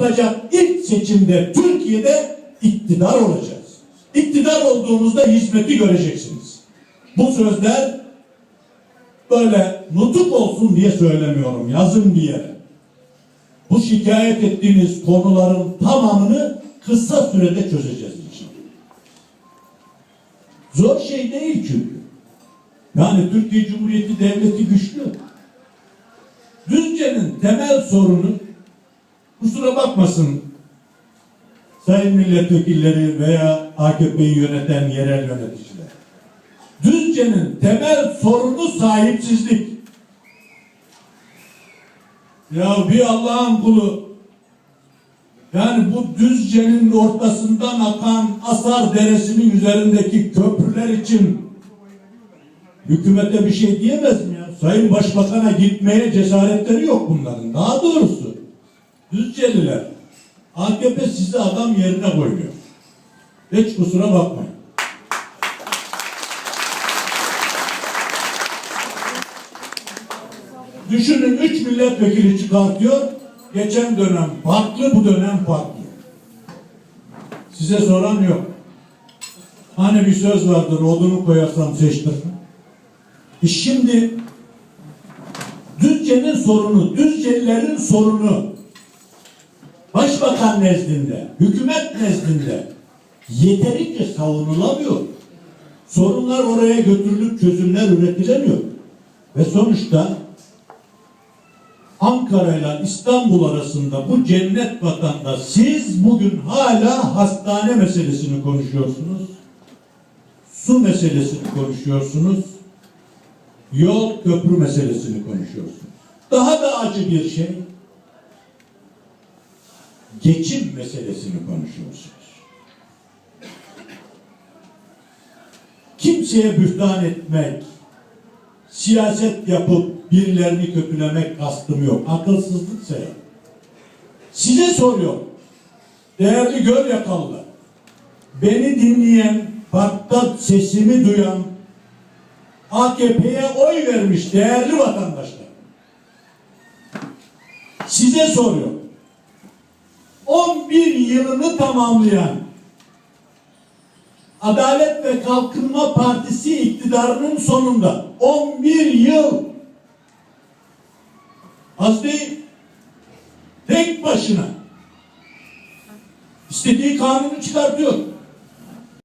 yapılacak ilk seçimde Türkiye'de iktidar olacağız. İktidar olduğumuzda hizmeti göreceksiniz. Bu sözler böyle nutuk olsun diye söylemiyorum. Yazın bir yere. Bu şikayet ettiğiniz konuların tamamını kısa sürede çözeceğiz inşallah. Zor şey değil çünkü. Yani Türkiye Cumhuriyeti Devleti güçlü. Düzce'nin temel sorunu kusura bakmasın sayın milletvekilleri veya AKP'yi yöneten yerel yöneticiler. Düzce'nin temel sorunu sahipsizlik. Ya bir Allah'ın kulu yani bu Düzce'nin ortasından akan Asar Deresi'nin üzerindeki köprüler için hükümete bir şey diyemez mi ya? Sayın Başbakan'a gitmeye cesaretleri yok bunların. Daha doğrusu Düzceliler AKP sizi adam yerine koyuyor. Hiç kusura bakmayın. Düşünün üç milletvekili çıkartıyor. Geçen dönem farklı, bu dönem farklı. Size soran yok. Hani bir söz vardır, odunu koyarsam seçtir. E şimdi Düzce'nin sorunu, Düzcelilerin sorunu Başbakan nezdinde, hükümet nezdinde yeterince savunulamıyor. Sorunlar oraya götürülüp çözümler üretilemiyor. Ve sonuçta Ankara ile İstanbul arasında bu cennet vatanda siz bugün hala hastane meselesini konuşuyorsunuz. Su meselesini konuşuyorsunuz. Yol köprü meselesini konuşuyorsunuz. Daha da acı bir şey geçim meselesini konuşuyorsunuz. Kimseye bühtan etmek, siyaset yapıp birilerini kötülemek kastım yok. Akılsızlıksa ya. Size soruyor. Değerli göl yakalılar. Beni dinleyen, parkta sesimi duyan, AKP'ye oy vermiş değerli vatandaşlar. Size soruyor. 11 yılını tamamlayan Adalet ve Kalkınma Partisi iktidarının sonunda 11 yıl az tek başına istediği kanunu çıkartıyor.